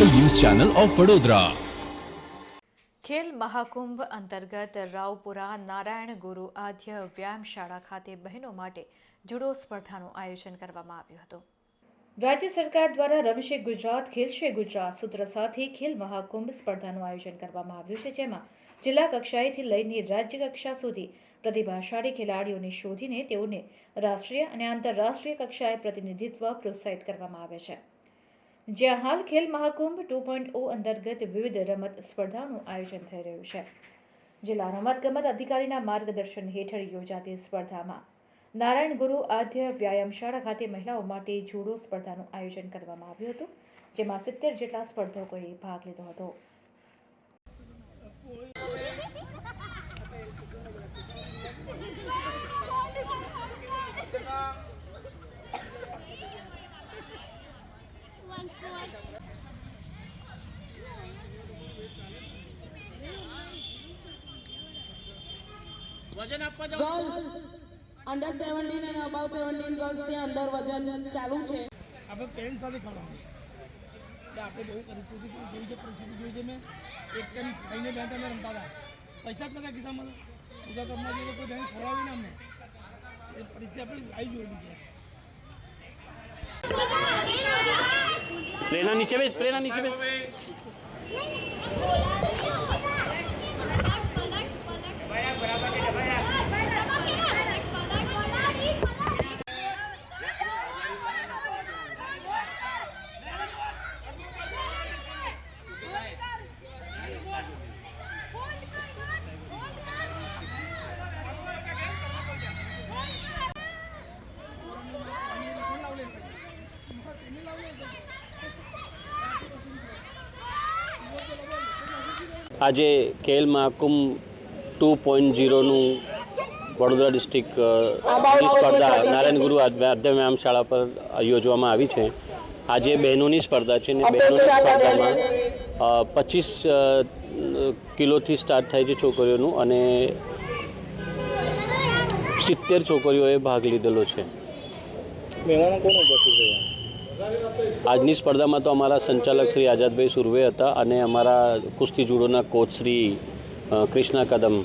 Channel of Vadodara. Khel Mahakumbh અંતર્ગત રાવપુરા નારાયણ ગુરુ આદ્ય વ્યાયામશાળા ખાતે બહેનો માટે જુડો સ્પર્ધાનું આયોજન કરવામાં આવ્યું હતું. રાજ્ય સરકાર દ્વારા રમશે ગુજરાત ખેલશે ગુજરાત સૂત્ર સાથે ખેલ મહાકુંભ સ્પર્ધાનું આયોજન કરવામાં આવ્યું છે જેમાં જિલ્લા કક્ષાએથી લઈને રાજ્ય કક્ષા સુધી પ્રતિભાશાળી ખેલાડીઓને શોધીને તેઓને રાષ્ટ્રીય અને આંતરરાષ્ટ્રીય કક્ષાએ પ્રતિનિધિત્વ પ્રોત્સાહિત કરવામાં આવે છે. જ્યાં હાલ ખેલ મહાકુંભ ટુ પોઈન્ટ ઓ અંતર્ગત વિવિધ રમત સ્પર્ધાનું આયોજન થઈ રહ્યું છે. જિલ્લા રમતગમત અધિકારીના માર્ગદર્શન હેઠળ યોજાતી સ્પર્ધામાં નારાયણ ગુરુ આદ્ય વ્યાયામ શાળા ખાતે મહિલાઓ માટે જુડો સ્પર્ધાનું આયોજન કરવામાં આવ્યું હતું, જેમાં સિત્તેર જેટલા સ્પર્ધકોએ ભાગ લીધો હતો. વજન આપવા જાઓ ગર્લ્સ અંડર સેવન્ટીન અને અબાવ સેવન્ટીન ગર્લ્સ ની અંદર વજન ચાલુ છે આપણે પેરેન્ટ્સ સાથે ખવડાવવાનું એટલે આપણે બહુ પરિસ્થિતિ જોઈ છે પરિસ્થિતિ જોઈ છે મેં એક ટાઈમ ખાઈને બે તમે રમતા હતા પૈસા જ નતા ખિસ્સામાં બીજા કપમાં જઈએ તો કોઈ બેન ખવડાવી ને અમને એ પરિસ્થિતિ આપણે આવી જોયેલી છે પ્રેરણા નીચે બેસ પ્રેરણા નીચે બેસ આજે ખેલ મહાકુંભ ટુ પોઈન્ટ ઝીરોનું વડોદરા ડિસ્ટ્રિક્ટની સ્પર્ધા નારાયણ ગુરુ વ્યાયામ શાળા પર યોજવામાં આવી છે. આજે બહેનોની સ્પર્ધા છે ને બહેનોની સ્પર્ધામાં પચીસ કિલોથી સ્ટાર્ટ થાય છે છોકરીઓનું અને સિત્તેર છોકરીઓએ ભાગ લીધેલો છે? આજની સ્પર્ધામાં તો અમારા સંચાલક શ્રી આઝાદભાઈ સુરવે હતા અને અમારા કુસ્તી જુડોના કોચ શ્રી કૃષ્ણા કદમ